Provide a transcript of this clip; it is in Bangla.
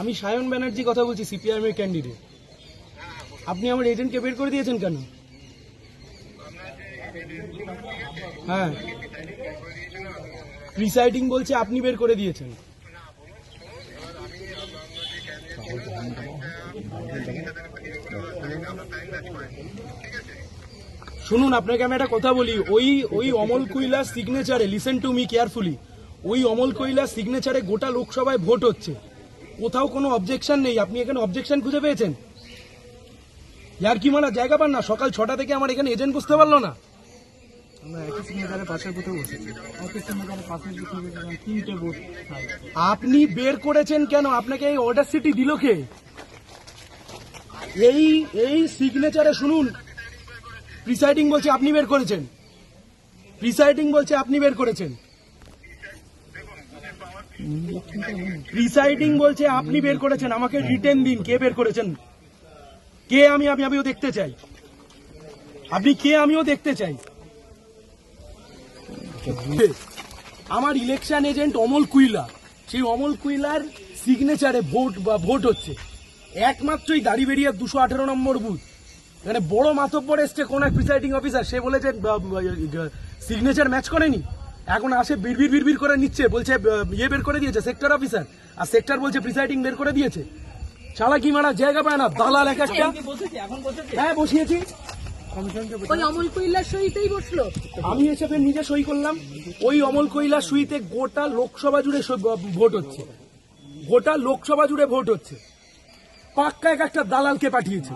আমি সায়ন ব্যানার্জি কথা বলছি সিপিআইএম এর ক্যান্ডিডেট আপনি আমার এজেন্টকে বের করে দিয়েছেন কেন? হ্যাঁ। প্রিসাইডিং বলছে আপনি বের করে দিয়েছেন। শুনুন, আপনাকে আমি একটা কথা বলি। ওই ওই অমল কৈলাস সিগনেচারে লিসেন টু মি কেয়ারফুলি ওই অমল কৈলাস সিগনেচারে গোটা লোকসভায় ভোট হচ্ছে। কোথাও কোনো অবজেকশন নেই। আপনি এখানে অবজেকশন খুঁজে পেয়েছেন? ইয়ার কি মারা জায়গা পান না? সকাল ছটা থেকে আমার এখানে এজেন্ট বুঝতে পারল না। আপনি বের করেছেন কেন? আপনাকে এই অর্ডার সিটি দিল কে? এই এই সিগনেচারে শুনুন। প্রিসাইডিং বলছে আপনি বের করেছেন। প্রিসাইডিং বলছে আপনি বের করেছেন। প্রিসাইডিং বলছে, আপনি বের করেছেন, আমাকে রিটেন দিন, কে বের করেছেন? কে আমি আমি, আমিও দেখতে চাই। আপনি কে, আমিও দেখতে চাই। আমার ইলেকশন এজেন্ট অমল কুইলা, সেই অমল কুইলার সিগনেচারে ভোট বা ভোট হচ্ছে। একমাত্রই দাড়ি বেরিয়ে দুশো আঠেরো নম্বর বুথ মানে বড় মাতব্বর এসছে, কোন এক প্রিসাইডিং অফিসার সে বলেছে সিগনেচার ম্যাচ করেনি? এখন আসে বিড়বির বিড়বির করে নিচ্ছে বলছে ইয়ে বের করে দিয়েছে সেক্টর অফিসার আর সেক্টর বলছে প্রিসাইডিং বের করে দিয়েছে। চালাকি মারা জায়গা পায় না দালাল এক একটা। হ্যাঁ বসিয়েছি। আমি এসে নিজে সই করলাম। ওই অমল কৈলা সুইতে গোটা লোকসভা জুড়ে সই- ভোট হচ্ছে। গোটা লোকসভা জুড়ে ভোট হচ্ছে। পাক্কা এক একটা দালালকে পাঠিয়েছে।